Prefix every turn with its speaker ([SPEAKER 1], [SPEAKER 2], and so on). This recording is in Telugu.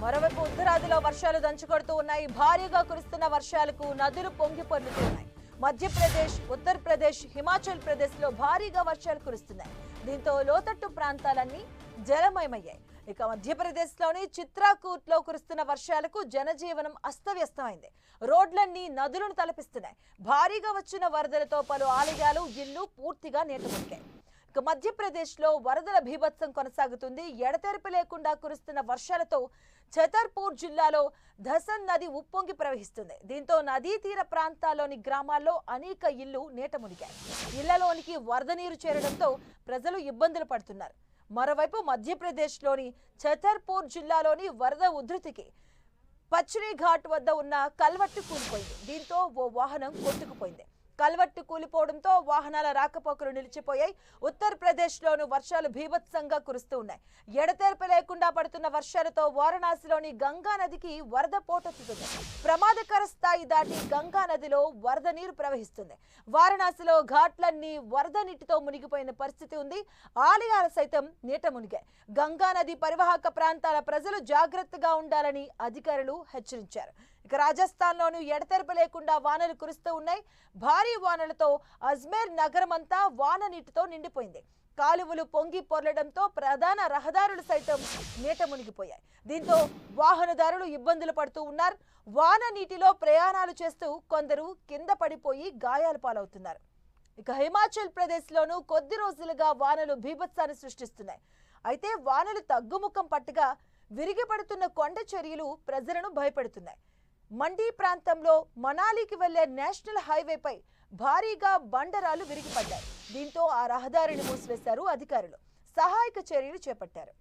[SPEAKER 1] మరోవైపు ఉత్తరాదిలో వర్షాలు దంచుకొడుతూ ఉన్నాయి. భారీగా కురుస్తున్న వర్షాలకు నదులు పొంగి పొర్లుతున్నాయి. మధ్యప్రదేశ్ ఉత్తరప్రదేశ్ హిమాచల్ ప్రదేశ్లో భారీగా వర్షాలు కురుస్తున్నాయి. దీంతో లోతట్టు ప్రాంతాలన్నీ జలమయమయ్యాయి. ఇక మధ్యప్రదేశ్లోని చిత్రాకూట్లో కురుస్తున్న వర్షాలకు జనజీవనం అస్తవ్యస్తమైంది. రోడ్లన్నీ నదులను తలపిస్తున్నాయి. భారీగా వచ్చిన వరదలతో పలు ఆలయాలు ఇల్లు పూర్తిగా నీట ఇక వరదల భీభత్సం కొనసాగుతుంది. ఎడతెరిపి లేకుండా కురుస్తున్న వర్షాలతో ఛతర్పూర్ జిల్లాలో ధసన్ నది ఉప్పొంగి ప్రవహిస్తుంది. దీంతో నదీ తీర ప్రాంతాల్లోని గ్రామాల్లో అనేక ఇళ్ళు నీట మునిగాయి. ఇళ్ళలోనికి వరద నీరు చేరడంతో ప్రజలు ఇబ్బందులు పడుతున్నారు. మరోవైపు మధ్యప్రదేశ్లోని ఛతర్పూర్ జిల్లాలోని వరద ఉధృతికి పచ్చని ఘాట్ వద్ద ఉన్న కల్వట్టు కూలిపోయింది. దీంతో ఓ వాహనం కొట్టుకుపోయింది. కల్వట్టు కూలిపోవడంతో వాహనాల రాకపోకలు నిలిచిపోయాయి. ఉత్తరప్రదేశ్ లోను వర్షాలు భీభత్సంగా కురుస్తూ ఉన్నాయి. ఎడతెరపి లేకుండా పడుతున్న వర్షాలతో వారణాసిలోని గంగా నదికి వరద పోటెత్తుతుంది. ప్రమాదకర స్థాయి దాటి గంగా నదిలో వరద నీరు ప్రవహిస్తుంది. వారణాసిలో ఘాట్లన్నీ వరద నీటితో మునిగిపోయిన పరిస్థితి ఉంది. ఆలయాలు సైతం నీట మునిగాయి. గంగా నది పరివాహక ప్రాంతాల ప్రజలు జాగ్రత్తగా ఉండాలని అధికారులు హెచ్చరించారు. ఇక రాజస్థాన్లోనూ ఎడతెరపు లేకుండా వానలు కురుస్తూ ఉన్నాయి. భారీ వానలతో అజ్మేర్ నగరం అంతా వాన నీటితో నిండిపోయింది. కాలువలు పొంగి పొర్లడంతో ప్రధాన రహదారులు సైతం నీట మునిగిపోయాయి. దీంతో వాహనదారులు ఇబ్బందులు పడుతూ ఉన్నారు. వాన నీటిలో ప్రయాణాలు చేస్తూ కొందరు కింద పడిపోయి గాయాల పాలవుతున్నారు. ఇక హిమాచల్ ప్రదేశ్లోనూ కొద్ది రోజులుగా వానలు భీభత్సాన్ని సృష్టిస్తున్నాయి. అయితే వానలు తగ్గుముఖం పట్టుగా విరిగిపడుతున్న కొండ చర్యలు ప్రజలను భయపెడుతున్నాయి. మండీ ప్రాంతంలో మనాలికి వెళ్ళే నేషనల్ హైవేపై భారీగా బండరాలు విరిగిపడ్డాయి. దీంతో ఆ రహదారిని మూసివేశారు అధికారులు. సహాయక చర్యలు చేపట్టారు.